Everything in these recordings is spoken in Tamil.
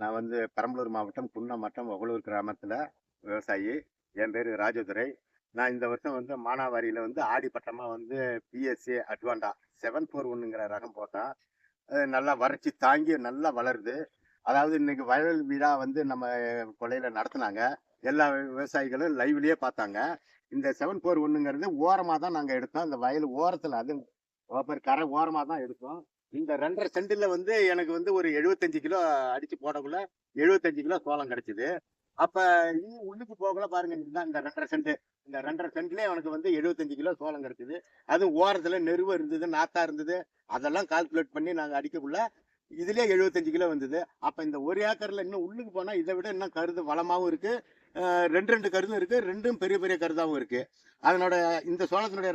நான் வந்து பெரம்பலூர் மாவட்டம் குன்னம் மாவட்டம் ஒகலூர் கிராமத்தில் விவசாயி. என் பேர் ராஜதுரை. நான் இந்த வருஷம் வந்து மானாவாரியில் வந்து ஆடிப்பட்டமாக வந்து பிஎஸ்சி அட்வாண்டா செவன் ஃபோர் ஒன்றுங்கிற ரகம் போட்டேன். நல்லா வறட்சி தாங்கி நல்லா வளருது. அதாவது இன்னைக்கு வயல் விழா வந்து நம்ம கொலையில் நடத்துனாங்க. எல்லா விவசாயிகளும் லைவ்லேயே பார்த்தாங்க. இந்த செவன் ஃபோர் ஒன்றுங்கிறது ஓரமாக தான் நாங்கள் எடுத்தோம். இந்த வயல் ஓரத்தில் அது கரை ஓரமாக தான் எடுத்தோம். இந்த ரெண்டரை சென்டில் வந்து எனக்கு வந்து ஒரு எழுபத்தஞ்சு கிலோ அடிச்சு போடக்குள்ள எழுபத்தஞ்சு கிலோ சோளம் கிடைச்சிது. அப்ப இன்னும் உள்ளுக்கு போகல பாருங்க இதுதான் இந்த ரெண்டரை சென்ட் இந்த ரெண்டரை சென்ட்லயே எனக்கு வந்து எழுபத்தஞ்சு கிலோ சோளம் கிடைச்சிது. அதுவும் ஓரத்துல நெருவு இருந்தது நாத்தா இருந்தது அதெல்லாம் கால்குலேட் பண்ணி நாங்க அடிக்கக்குள்ள இதுலயே எழுபத்தஞ்சு கிலோ வந்தது. அப்ப இந்த ஒரு ஏக்கர்ல இன்னும் உள்ளுக்கு போனா இதை விட இன்னும் கருது வளமாவும் இருக்கு. ரெண்டு ரெண்டு கருதும் இருக்கு ரெண்டும் பெரிய பெரிய கருதாவும் இருக்கு. அதனோட இந்த சோளத்தினுடைய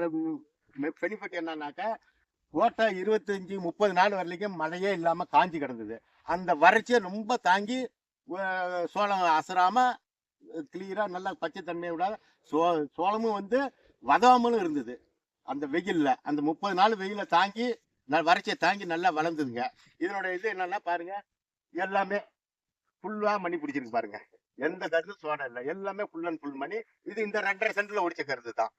பெனிஃபிட் என்னன்னாக்கா போட்ட இருபத்தஞ்சி முப்பது நாள் வரலைக்கும் மழையே இல்லாமல் காஞ்சி கிடந்தது. அந்த வறட்சியை ரொம்ப தாங்கி சோளம் அசராமல் கிளியராக நல்லா பச்சைத்தன்மையை விடாத சோ சோளமும் வந்து வதவாமலும் இருந்தது. அந்த வெயிலில் அந்த முப்பது நாள் வெயிலில் தாங்கி ந- வறட்சியை தாங்கி நல்லா வளர்ந்ததுங்க. இதனோட இது என்னென்னா பாருங்கள் எல்லாமே ஃபுல்லாக மணி பிடிச்சிருக்கு பாருங்கள் எந்த கருது சோளம் இல்லை எல்லாமே ஃபுல் அண்ட் ஃபுல் மணி இது இந்த ரெண்டரை சென்டரில் ஒடிச்ச கருது தான்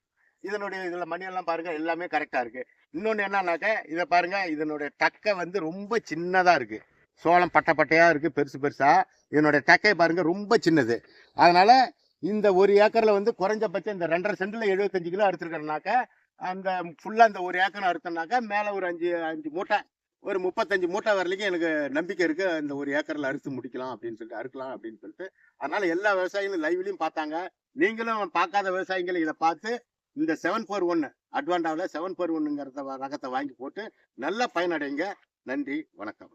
இதனுடைய இதில் மணியெல்லாம் பாருங்கள் எல்லாமே கரெக்டாக இருக்குது இன்னொன்று என்னன்னாக்க இதை பாருங்கள் இதனுடைய டக்கை வந்து ரொம்ப சின்னதாக இருக்குது சோளம் பட்டை பட்டையாக இருக்குது பெருசு பெருசாக இதனுடைய டக்கை பாருங்க ரொம்ப சின்னது. அதனால் இந்த ஒரு ஏக்கரில் வந்து குறைஞ்சபட்சம் இந்த ரெண்டரை சென்டில் எழுபத்தஞ்சு கிலோ அறுத்துருக்கிறனாக்கா அந்த ஃபுல்லாக அந்த ஒரு ஏக்கர் அறுத்தனாக்கா மேலே ஒரு அஞ்சு அஞ்சு மூட்டை ஒரு முப்பத்தஞ்சு மூட்டை வரலைக்கும் எனக்கு நம்பிக்கை இருக்கு இந்த ஒரு ஏக்கரில் அறுத்து முடிக்கலாம் அப்படின்னு சொல்லிட்டு அறுக்கலாம் அப்படின்னு சொல்லிட்டு. அதனால எல்லா விவசாயிகளும் லைவ்லையும் பார்த்தாங்க. நீங்களும் பார்க்காத விவசாயிகள் இதை பார்த்து இந்த செவன் ஃபோர் ஒன்னு அட்வான்டாவில் செவன் ஃபோர் ஒன்னுங்கிறத ரகத்தை வாங்கி போட்டு நல்லா பயனடைங்க. நன்றி வணக்கம்.